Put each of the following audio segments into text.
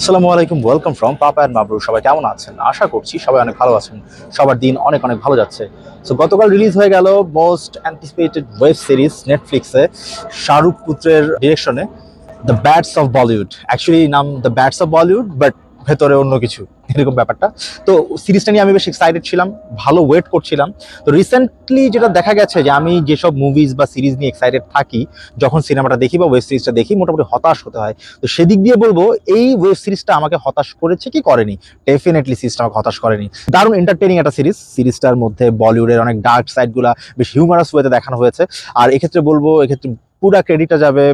আসসালামু আলাইকুম welcome from Papa and Mabru সবাই কেমন আছেন? আশা করছি সবাই অনেক ভালো আছেন। সবার দিন অনেক অনেক ভালো যাচ্ছে। সো গতকাল রিলিজ হয়ে গেল মোস্ট অ্যান্টিসিপেটেড ওয়েব সিরিজ নেটফ্লিক্সে শাহরুখ পুত্রের ডিরেকশনে the bads of Bollywood actually নাম the bads of Bollywood but ভেতরে অন্য কিছু, এরকম ব্যাপারটা। তো সিরিজটা নিয়ে আমি বেশ এক্সাইটেড ছিলাম, ভালো ওয়েট করছিলাম। তো রিসেন্টলি যেটা দেখা গেছে যে আমি যেসব মুভিজ বা সিরিজ নিয়ে এক্সাইটেড থাকি, যখন সিনেমাটা দেখি বা ওয়েব সিরিজটা দেখি, মোটামুটি হতাশ হতে হয়। তো সেদিক দিয়ে বলব, এই ওয়েব সিরিজটা আমাকে হতাশ করেছে কি করেনি? ডেফিনেটলি সিরিজটা আমাকে হতাশ করেনি। দারুণ এন্টারটেনিং একটা সিরিজ সিরিজটার মধ্যে বলিউডের অনেক ডার্ক সাইডগুলা বেশ হিউমারাস ওয়েতে দেখানো হয়েছে। আর এক্ষেত্রে বলব, এক্ষেত্রে পুরা ক্রেডিটটা যাবে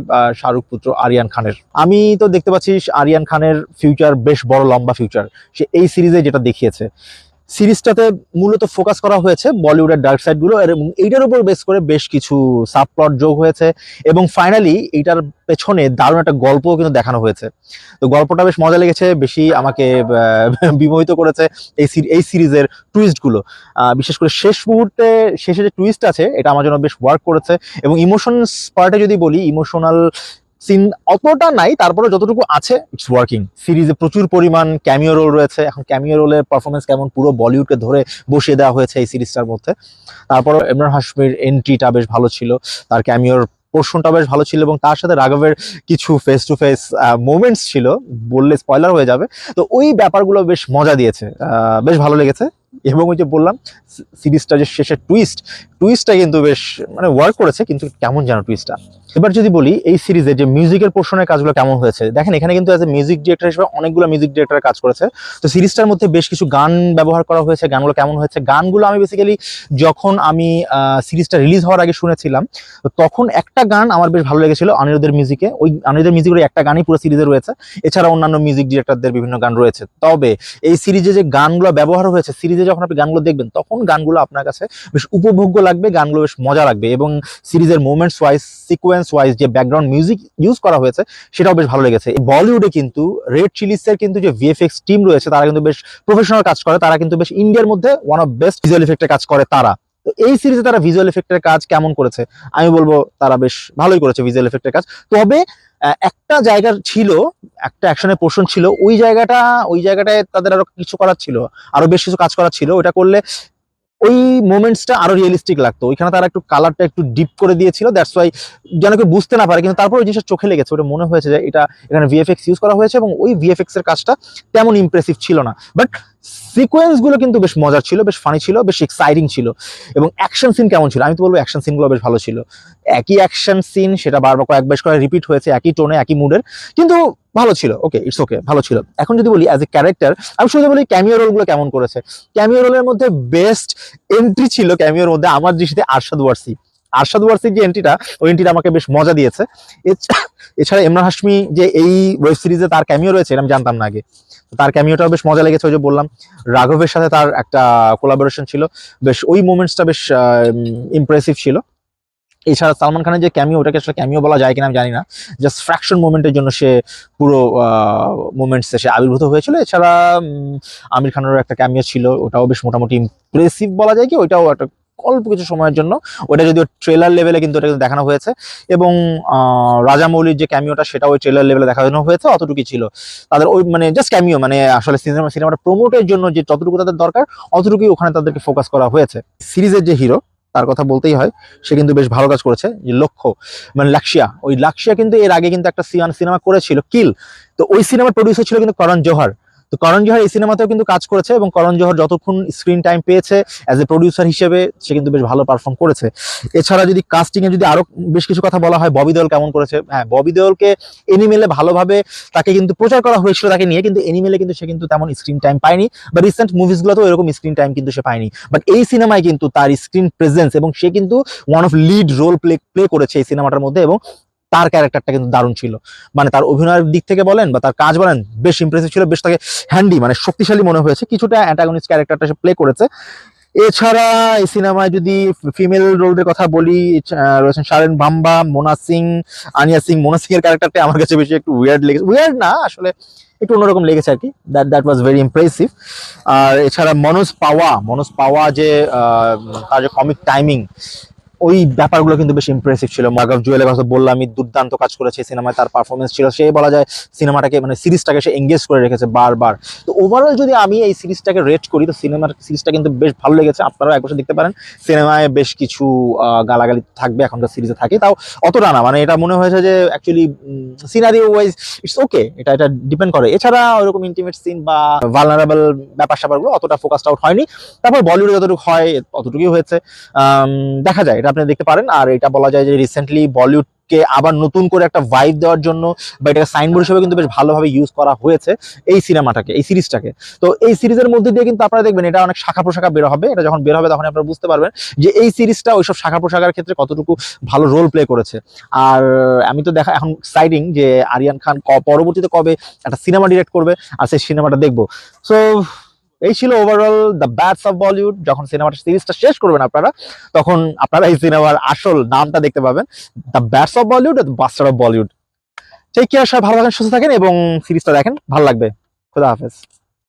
শাহরুখ পুত্র আরিয়ান খানের। আমি তো দেখতে পাচ্ছি আরিয়ান খানের ফিউচার বেশ বড়, লম্বা ফিউচার সে এই সিরিজে যেটা দেখিয়েছে। সিরিজটাতে মূলত ফোকাস করা হয়েছে বলিউডের ডার্ক সাইডগুলো এবং এইটার উপর বেস করে বেশ কিছু সাবপ্লট যোগ হয়েছে এবং ফাইনালি এইটার পেছনে দারুণ একটা গল্পও কিন্তু দেখানো হয়েছে। তো গল্পটা বেশ মজা লেগেছে, বেশি আমাকে বিমোহিত করেছে এই এই সিরিজের টুইস্টগুলো বিশেষ করে শেষ মুহূর্তে, শেষে যে টুইস্ট আছে, এটা আমার জন্য বেশ ওয়ার্ক করেছে এবং ইমোশনস পার্টে যদি বলি ইমোশনাল সিন অতটা নাই তারপরে যতটুকু আছে ইটস ওয়ার্কিং সিরিজে প্রচুর পরিমাণ ক্যামিও রোল রয়েছে। এখন ক্যামিও রোলের পারফরমেন্স কেমন পুরো বলিউডকে ধরে বসিয়ে দেওয়া হয়েছে এই সিরিজটার মধ্যে। তারপর ইমরান হাশমির এন্ট্রিটা বেশ ভালো ছিল। তার ক্যামিওর পোর্শনটা বেশ ভালো ছিল এবং তার সাথে রাঘবের কিছু ফেস টু ফেস মোমেন্টস ছিল। বললে স্পয়লার হয়ে যাবে। তো ওই ব্যাপারগুলো বেশ মজা দিয়েছে। বেশ ভালো লেগেছে। এবং ওই যে বললাম সিরিজটা যে শেষের টুইস্ট টুইস্টটা কিন্তু বেশ মানে ওয়ার্ক করেছে, কিন্তু কেমন যেন টুইস্টটা এবার যদি বলি, এই সিরিজে যে মিউজিকের পোর্শনের কাজগুলো কেমন হয়েছে? দেখেন, এখানে কিন্তু অ্যাজ এ মিউজিক ডিরেক্টর হিসেবে অনেকগুলো মিউজিক ডিরেক্টর কাজ করেছে। তো সিরিজটার মধ্যে বেশ কিছু গান ব্যবহার করা হয়েছে, গানগুলো কেমন হয়েছে? গানগুলো আমি বেসিক্যালি যখন আমি সিরিজটা রিলিজ হওয়ার আগে শুনেছিলাম তখন একটা গান আমার বেশ ভালো লেগেছিল, অনিরুদ্ধের মিউজিকে ওই অনিরুদ্ধের মিউজিকের একটা গানই পুরো সিরিজে রয়েছে। এছাড়া অন্যান্য মিউজিক ডিরেক্টরদের বিভিন্ন গান রয়েছে। তবে এই সিরিজে যে গানগুলো ব্যবহার হয়েছে, সিরিজে যখন আপনি গানগুলো দেখবেন, তখন গানগুলো আপনার কাছে বেশ উপভোগ্য লাগবে, গানগুলো বেশ মজা লাগবে এবং সিরিজের মোমেন্টস ওয়াইজ সিকোয়েন্স ওয়াইজ যে ব্যাকগ্রাউন্ড মিউজিক ইউজ করা হয়েছে, সেটাও বেশ ভালো লেগেছে। বলিউডে কিন্তু রেড চিলিসের কিন্তু যে ভিএফএক্স টিম রয়েছে, তারা কিন্তু বেশ প্রফেশনাল কাজ করে, তারা কিন্তু বেশ ইন্ডিয়ার মধ্যে ওয়ান অফ বেস্ট ভিজুয়াল ইফেক্টের কাজ করে তারা। তো এই সিরিজে তারা ভিজুয়াল এফেক্টের কাজ কেমন করেছে? আমি বলব তারা বেশ ভালোই করেছে ভিজুয়াল এফেক্টের কাজ। তবে একটা জায়গা ছিল, একটা অ্যাকশনের পোর্শন ছিল, ওই জায়গাটা, ওই জায়গাটায় তাদের আরও কিছু করার ছিল, আরও বেশ কিছু কাজ করার ছিল ওটা করলে ওই মোমেন্টসটা আরও রিয়েলিস্টিক লাগতো। ওইখানে তারা একটু কালারটা একটু ডিপ করে দিয়েছিল দ্যাটস ওয়াই যেন কেউ বুঝতে না পারে, কিন্তু তারপর ওই জিনিসটা চোখে লেগেছে, ওটা মনে হয়েছে যে এটা এখানে ভিএফএক্স ইউজ করা হয়েছে, এবং ওই ভিএফএক্স এর কাজটা তেমন ইমপ্রেসিভ ছিল না। বাট সিকোয়েন্সগুলো কিন্তু বেশ মজার ছিল, বেশ ফানি ছিল, বেশ এক্সাইটিং ছিল এবং অ্যাকশন সিন কেমন ছিল? আমি তো বলব অ্যাকশন সিনগুলো বেশ ভালো ছিল। একই অ্যাকশন সিন সেটা বারবার কয়েক বেশ করে রিপিট হয়েছে, একই টোনে একই মুডের কিন্তু ভালো ছিল। ওকে ইটস ওকে ভালো ছিল। এখন যদি বলি অ্যাজ এ ক্যারেক্টার আমি শুধু বলি ক্যামিও রোলগুলো কেমন করেছে। ক্যামিও রোলের মধ্যে বেস্ট এন্ট্রি ছিল ক্যামিওর মধ্যে আমার দৃষ্টিতে আরশাদ ওয়ারসি। আরশাদ ওয়ারসির যে এন্ট্রিটা ওই এন্ট্রিটা আমাকে বেশ মজা দিয়েছে। এছাড়া ইমরান হাশমি যে এই ওয়েব সিরিজে তার ক্যামিও রয়েছে আমি জানতাম না আগে। তার ক্যামিওটাও বেশ মজা লেগেছে, ওই যে বললাম। রাঘবের সাথে তার একটা কোলাবোরেশন ছিল। বেশ, ওই মোমেন্টসটা বেশ ইমপ্রেসিভ ছিল। এছাড়া সালমান খানের যে ক্যামিও ওটাকে আসলে ক্যামিও বলা যায় কিনা আমি জানি না। জাস্ট ফ্র্যাকশন মোমেন্টের জন্য সে পুরো মোমেন্টসে সে আবির্ভূত হয়েছিল। এছাড়া আমির খানেরও একটা ক্যামিও ছিল, ওটাও বেশ মোটামুটি ইমপ্রেসিভ বলা যায় কি, ওইটাও একটা অল্প কিছু সময়ের জন্য। ওটা যদিও ট্রেলার লেভেলে কিন্তু ওটা দেখানো হয়েছে। এবং রাজামৌলির যে ক্যামিওটা সেটা ওই ট্রেলার লেভেলে দেখানো হয়েছে, অতটুকুই ছিল। তাদের ওই মানে জাস্ট ক্যামিও মানে আসলে সিনেমা সিনেমাটা প্রমোটের জন্য যে যতটুকু তাদের দরকার, অতটুকুই ওখানে তাদেরকে ফোকাস করা হয়েছে। সিরিজের যে হিরো তার কথা বলতেই হয়, সে কিন্তু বেশ ভালো কাজ করেছে, যে লক্ষ্য মানে লাক্সিয়া ওই লাক্সিয়া কিন্তু এর আগে কিন্তু একটা সিয়ান সিনেমা করেছিল কিল তো ওই সিনেমার প্রডিউসার ছিল কিন্তু করণ জোহর। তো করণ জোহর এই সিনেমাতেও কিন্তু কাজ করেছে এবং করণ জোহর যতক্ষণ স্ক্রিন টাইম পেয়েছে অ্যাজ এ প্রডিউসার হিসেবে সে কিন্তু বেশ ভালো পারফর্ম করেছে। এছাড়া যদি কাস্টিং এ যদি আরও বেশ কিছু কথা বলা হয়, ববি দেওল কেমন করেছে? হ্যাঁ ববি দেওলকে এনিমেলে ভালোভাবে তাকে কিন্তু প্রচার করা হয়েছিল তাকে নিয়ে, কিন্তু এনিমেলে কিন্তু সে কিন্তু তেমন স্ক্রিন টাইম পায়নি। বা রিসেন্ট মুভিসগুলোতেও এরকম স্ক্রিন টাইম কিন্তু সে পায়নি। বাট এই সিনেমায় কিন্তু তার স্ক্রিন প্রেজেন্স এবং সে কিন্তু one of lead role play play করেছে এই সিনেমাটার মধ্যে এবং তার ক্যারেক্টারটা কিন্তু দারুণ ছিল। মানে তার অভিনয়ের দিক থেকে বলেন বা তার কাজ বলেন, বেশ ইমপ্রেসিভ ছিল, বেশ তাকে হ্যান্ডি মানে শক্তিশালী মনে হয়েছে। কিছুটা অ্যান্টাগনিস্ট ক্যারেক্টারটা সে প্লে করেছে। এছাড়া এই সিনেমায় যদি ফিমেল রোলদের কথা বলি রয়েছেন শারেন বাম্বা, মোনা সিং, আনিয়া সিং, মোনা সিং এর ক্যারেক্টারটা আমার কাছে বেশি একটু উইয়ার্ড লেগেছে। উইয়ার্ড না, আসলে একটু অন্যরকম লেগেছে আর কি। That that was very impressive আর এছাড়া মনোজ পাওয়া মনোজ পাওয়া যে তার যে কমিক টাইমিং ওই ব্যাপারগুলো কিন্তু বেশ ইমপ্রেসিভ ছিল। মাগাভ জুয়েলের কথা বললাম, আমি দুর্দান্ত কাজ করেছে, সিনেমায় তার পারফরমেন্স ছিল। সে বলা যায় সিনেমাটাকে মানে সিরিজটাকে সে এঙ্গেজ করে রেখেছে বারবার। তো ওভারঅল যদি আমি এই সিরিজটাকে রেট করি, তো সিনেমার সিরিজটা কিন্তু বেশ ভালো লেগেছে। আপনারাও একবার দেখতে পারেন। সিনেমায় বেশ কিছু গালাগালি থাকবে এখনকার সিরিজে থাকে। তাও অতটা না মানে এটা মনে হয়েছে যে actually scenery wise it's okay এটা এটা ডিপেন্ড করে। এছাড়া ওরকম ইন্টিমেট সিন বা ভালনারেবল ব্যাপার স্যাপারগুলো অতটা ফোকাসড আউট হয়নি। তারপর বলিউডে যতটুকু হয়, ততটুকুই হয়েছে। দেখা যায় এটা আপনি দেখতে পারেন। আর এটা বলা যায় যে রিসেন্টলি বলিউডকে আবার নতুন করে একটা ভাইব দেওয়ার জন্য বা এটাকে সাইনবোর্ড হিসেবে কিন্তু বেশ ভালোভাবে ইউজ করা হয়েছে এই সিনেমাটাকে এই সিরিজটাকে তো এই সিরিজের মধ্যে দিয়ে কিন্তু আপনারা দেখবেন, এটা অনেক শাখা প্রশাখা বের হবে। এটা যখন বের হবে তখন আপনারা বুঝতে পারবেন যে এই সিরিজটা ওইসব শাখা প্রশাখার ক্ষেত্রে কতটুকু ভালো রোল প্লে করেছে। আর আমি তো দেখা, এখন এক্সাইটিং যে আরিয়ান খান ক- পরবর্তীতে কবে একটা সিনেমা ডিরেক্ট করবে, আর সেই সিনেমাটা দেখব। সো এই ছিল overall the bads of Bollywood যখন সিনেমাটা সিরিজটা শেষ করবেন আপনারা, তখন আপনারা এই সিনেমার আসল নামটা দেখতে পাবেন the bads of Bollywood bastard of Bollywood take care সবাই ভালো থাকেন, সুস্থ থাকেন এবং সিরিজটা দেখেন, ভালো লাগবে। খুদা হাফেজ।